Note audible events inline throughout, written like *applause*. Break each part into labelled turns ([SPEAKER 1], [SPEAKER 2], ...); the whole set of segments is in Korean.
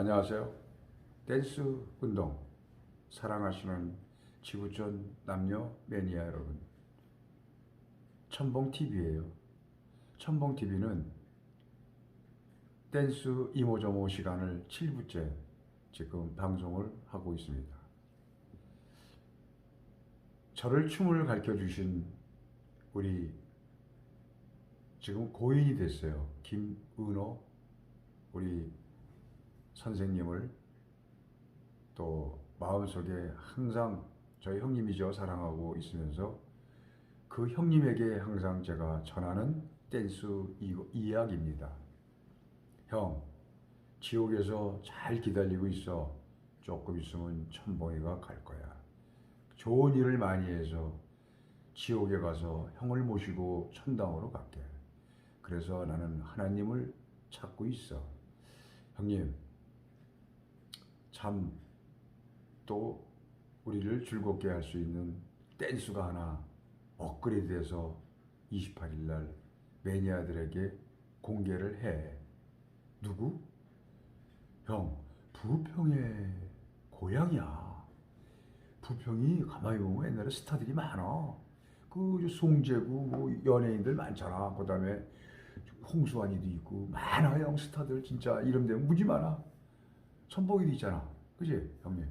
[SPEAKER 1] 안녕하세요. 댄스 운동 사랑하시는 지구촌 남녀 매니아 여러분. 첨봉 TV예요. 첨봉 TV는 댄스 이모저모 시간을 7부째 지금 방송을 하고 있습니다. 저를 춤을 가르쳐 주신 우리 지금 고인이 됐어요. 김은호 우리 선생님을 또 마음속에 항상 저희 형님이죠 사랑하고 있으면서 그 형님에게 항상 제가 전하는 댄스 이- 이야기입니다. 형, 지옥에서 잘 기다리고 있어. 조금 있으면 천봉이가 갈 거야. 좋은 일을 많이 해서 지옥에 가서 형을 모시고 천당으로 갈게. 그래서 나는 하나님을 찾고 있어. 형님, 참또 우리를 즐겁게 할 수 있는 댄스가 하나 업그레이드돼서 28일 날 매니아들에게 공개를 해. 누구? 형, 부평의 고향이야. 부평이 가만히 보면 옛날에 스타들이 많아. 그 송재구 뭐 연예인들 많잖아. 그 다음에 홍수환이도 있고 많아 형 스타들 진짜 이름 되면 무지 많아. 천복이도 있잖아. 그지 형님?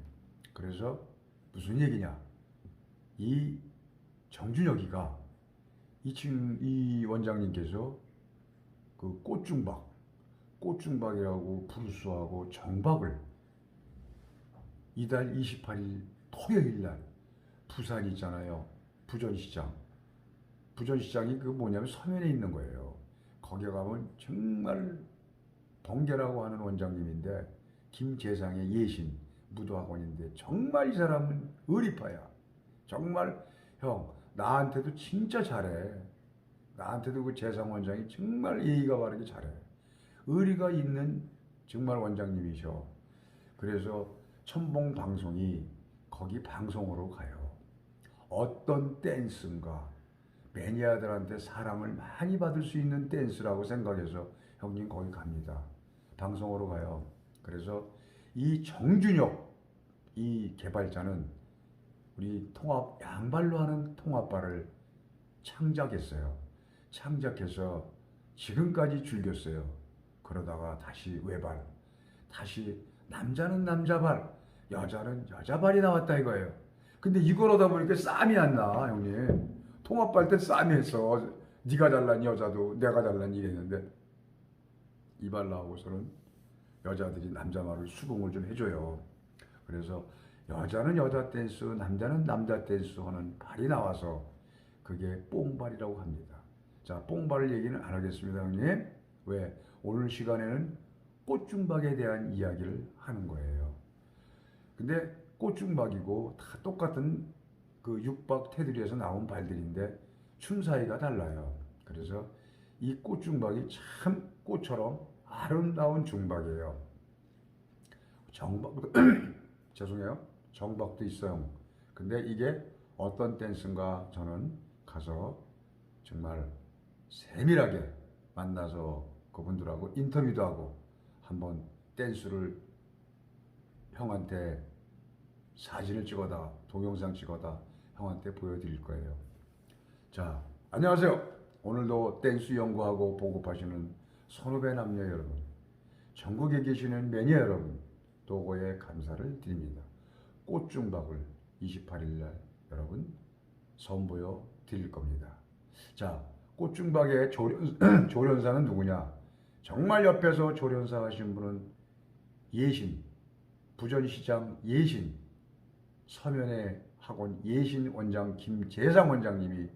[SPEAKER 1] 그래서 무슨 얘기냐? 이 정준혁이가 이 친, 이 원장님께서 그 꽃중박, 꽃중박이라고 브루스하고 정박을 이달 28일 토요일 날 부산 있잖아요. 부전시장. 부전시장이 그 뭐냐면 서면에 있는 거예요. 거기 가면 정말 번개라고 하는 원장님인데 김재상의 예신 무도학원인데 정말 이 사람은 의리파야. 정말 형 나한테도 진짜 잘해. 나한테도 그 재상 원장이 정말 예의가 바르게 잘해. 의리가 있는 정말 원장님이셔. 그래서 천봉 방송이 거기 방송으로 가요. 어떤 댄스인가 매니아들한테 사랑을 많이 받을 수 있는 댄스라고 생각해서 형님 거기 갑니다. 방송으로 가요. 그래서 이 정준혁 이 개발자는 우리 통합 양발로 하는 통합발을 창작했어요. 창작해서 지금까지 즐겼어요. 그러다가 다시 외발, 다시 남자는 남자발, 여자는 여자발이 나왔다 이거예요. 근데 이걸 하다 보니까 쌈이 안 나, 형님. 통합발 때 쌈이 했어. 네가 잘난 여자도 내가 잘난 이랬는데 이발 나오고서는 여자들이 남자 말을 수긍을 좀 해줘요. 그래서 여자는 여자 댄스, 남자는 남자 댄스 하는 발이 나와서 그게 뽕발이라고 합니다. 자, 뽕발 얘기는 안 하겠습니다, 형님. 왜? 오늘 시간에는 꽃중박에 대한 이야기를 하는 거예요. 근데 꽃중박이고 다 똑같은 그 육박 테두리에서 나온 발들인데 춤 사이가 달라요. 그래서 이 꽃중박이 참 꽃처럼 아름다운 중박이에요. 정박도 *clears throat* 죄송해요. 정박도 있어요. 근데 이게 어떤 댄스인가 저는 가서 정말 세밀하게 만나서 그분들하고 인터뷰도 하고 한번 댄스를 형한테 사진을 찍어다 동영상 찍어다 형한테 보여드릴 거예요. 자, 안녕하세요. 오늘도 댄스 연구하고 보급하시는 선후배 남녀 여러분, 전국에 계시는 매니아 여러분, 도고에 감사를 드립니다. 꽃중박을 28일 날 여러분 선보여 드릴 겁니다. 자, 꽃중박의 조련, *clears throat* 조련사는 누구냐? 정말 옆에서 조련사 하신 분은 예신, 부전시장 예신, 서면의 학원 예신 원장 김재상 원장님이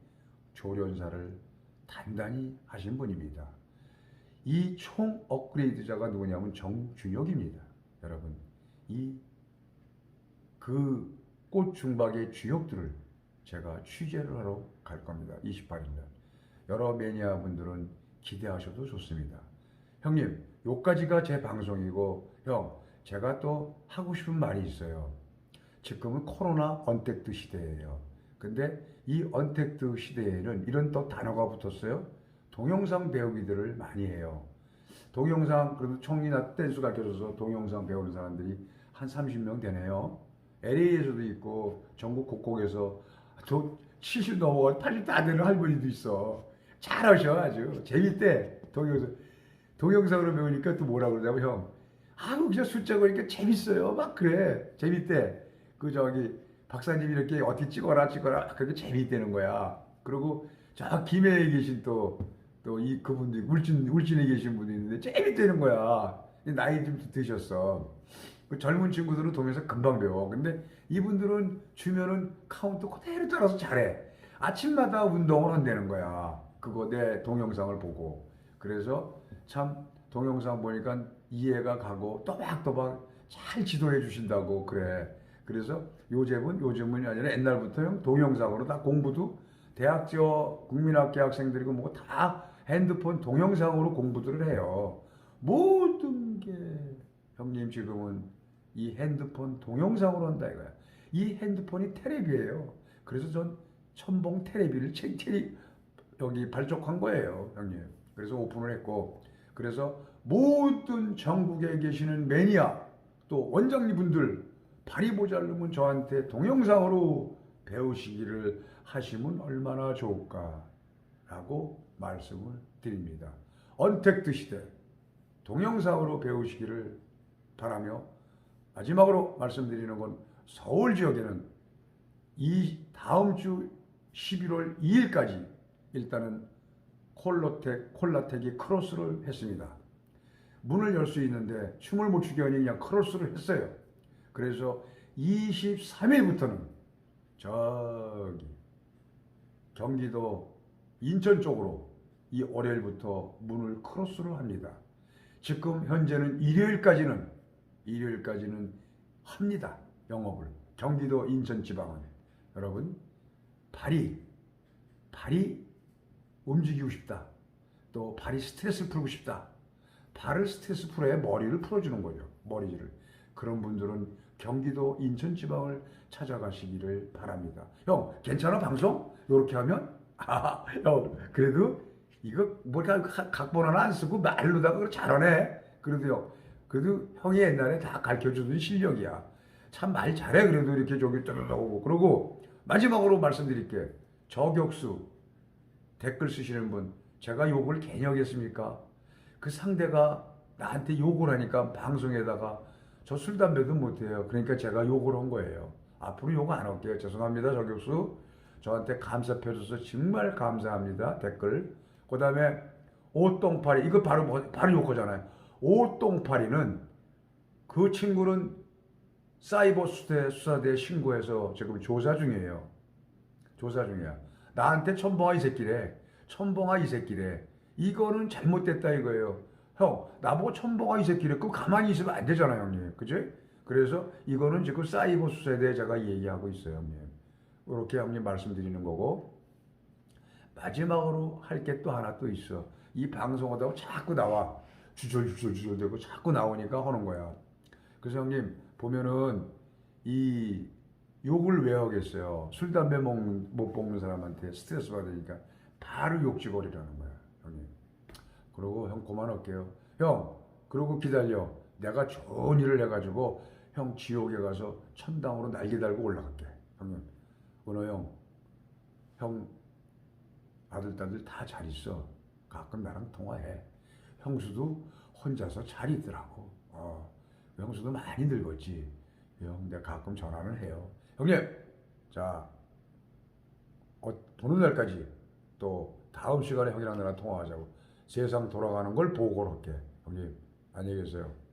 [SPEAKER 1] 조련사를 단단히 하신 분입니다. 이 총 업그레이드자가 누구냐면 정준혁입니다. 여러분, 이 그 꽃중박의 주역들을 제가 취재를 하러 갈 겁니다. 28일 날. 여러 매니아 분들은 기대하셔도 좋습니다. 형님, 요까지가 제 방송이고, 형, 제가 또 하고 싶은 말이 있어요. 지금은 코로나 언택트 시대예요. 근데 이 언택트 시대에는 이런 또 단어가 붙었어요. 동영상 배우기들을 많이 해요. 동영상 그래도 총리나 댄스 가르쳐줘서 동영상 배우는 사람들이 한 30명 되네요. LA에서도 있고 전국 곳곳에서 저70 넘어가 80다 되는 할머니도 있어. 잘하셔 아주. 재밌대. 동영상. 동영상으로 배우니까 또 뭐라 그러냐면 형 아우 그냥 숫자 보니까 재밌어요. 막 그래. 재밌대. 그 저기 박사님 이렇게 어떻게 찍어라 찍어라. 그렇게 재밌대는 거야. 그리고 저 김해에 계신 또 또 이 그분들이 울진 울진에 계신 분이 있는데 재밌대는 거야. 나이 좀 드셨어. 그 젊은 친구들은 동영상 금방 배워. 근데 이분들은 주면은 카운트 그대로 따라서 잘해. 아침마다 운동을 한다는 거야. 그거 내 동영상을 보고. 그래서 참 동영상 보니까 이해가 가고 또박또박 잘 지도해 주신다고 그래. 그래서 요즘은 요즘은 아니라 옛날부터 형 동영상으로 다 공부도 대학 저 국민학교 학생들이고 뭐다 핸드폰 동영상으로 공부들을 해요. 모든 게 형님 지금은 이 핸드폰 동영상으로 한다 이거야. 이 핸드폰이 테레비예요. 그래서 전 첨봉 테레비를 책 테레 여기 발족한 거예요, 형님. 그래서 오픈을 했고 그래서 모든 전국에 계시는 매니아 또 원장님분들 모자르면 저한테 동영상으로 배우시기를 하시면 얼마나 좋을까라고 말씀을 드립니다. 언택트 시대 동영상으로 배우시기를 바라며 마지막으로 말씀드리는 건 서울 지역에는 이 다음 주 11월 2일까지 일단은 콜로텍, 콜라텍이 크로스를 했습니다. 문을 열 수 있는데 춤을 못 추게 하니 그냥 크로스를 했어요. 그래서 23일부터는 저기 경기도 인천 쪽으로 이 월요일부터 문을 크로스를 합니다. 지금 현재는 일요일까지는 일요일까지는 합니다. 영업을 경기도 인천 지방은 여러분 발이 발이 움직이고 싶다. 또 발이 스트레스를 풀고 싶다. 발을 스트레스 풀어야 머리를 풀어주는 거죠. 머리를. 그런 분들은 경기도 인천 지방을 찾아가시기를 바랍니다. 형, 괜찮아 방송? 이렇게 하면? 아, 형, 그래도 이거 뭐가 각본 하나 안 쓰고 말로다가 그걸 잘하네. 그래도 형, 그래도 형이 옛날에 다 가르쳐 주던 실력이야. 참 말 잘해. 그래도 이렇게 저기 떠나오고. 그러고 마지막으로 말씀드릴게. 저격수 댓글 쓰시는 분, 제가 욕을 개념했습니까? 그 상대가 나한테 욕을 하니까 방송에다가 저 술, 담배도 못해요. 그러니까 제가 욕을 한 거예요. 앞으로 욕 안 할게요. 죄송합니다, 저격수. 저한테 감사표줘서 정말 감사합니다. 댓글. 그 다음에 오똥파리, 이거 바로, 뭐- 바로 욕하잖아요. 오똥파리는 그 친구는 사이버 수대, 수사대에 신고해서 지금 조사 중이에요. 조사 중이야. 나한테 첨벙아 이 새끼래. 첨벙아 이 새끼래. 이거는 잘못됐다 이거예요. 형, 나보고 첨벙아 이 새끼래. 그거 가만히 있으면 안 되잖아요, 형님. 그지? 그래서 이거는 지금 사이버 수사에 대해 제가 얘기하고 있어요, 형님. 이렇게 형님 말씀드리는 거고. 마지막으로 할 게 또 하나 또 있어. 이 방송하다가 자꾸 나와. 주절주절주절 되고 자꾸 나오니까 하는 거야. 그래서 형님, 보면은 이 욕을 왜 하겠어요? 술, 담배 먹, 못 먹는 사람한테 스트레스 받으니까 바로 욕지거리라는 거야, 형님. 그러고 형 그만할게요. 형, 그러고 기다려. 내가 좋은 일을 해가지고 형 지옥에 가서 천당으로 날개 달고 올라갈게, 형님. 은호 형, 형 아들, 딸들 다 잘 있어. 가끔 나랑 통화해. 형수도 혼자서 잘 있더라고. 어, 형수도 많이 늙었지. 형, 내가 가끔 전화를 해요. 형님, 자, 어, 보는 날까지 또 다음 시간에 형이랑 나랑 통화하자고. 세상 돌아가는 걸 보고를 할게. 형님, 안녕히 계세요.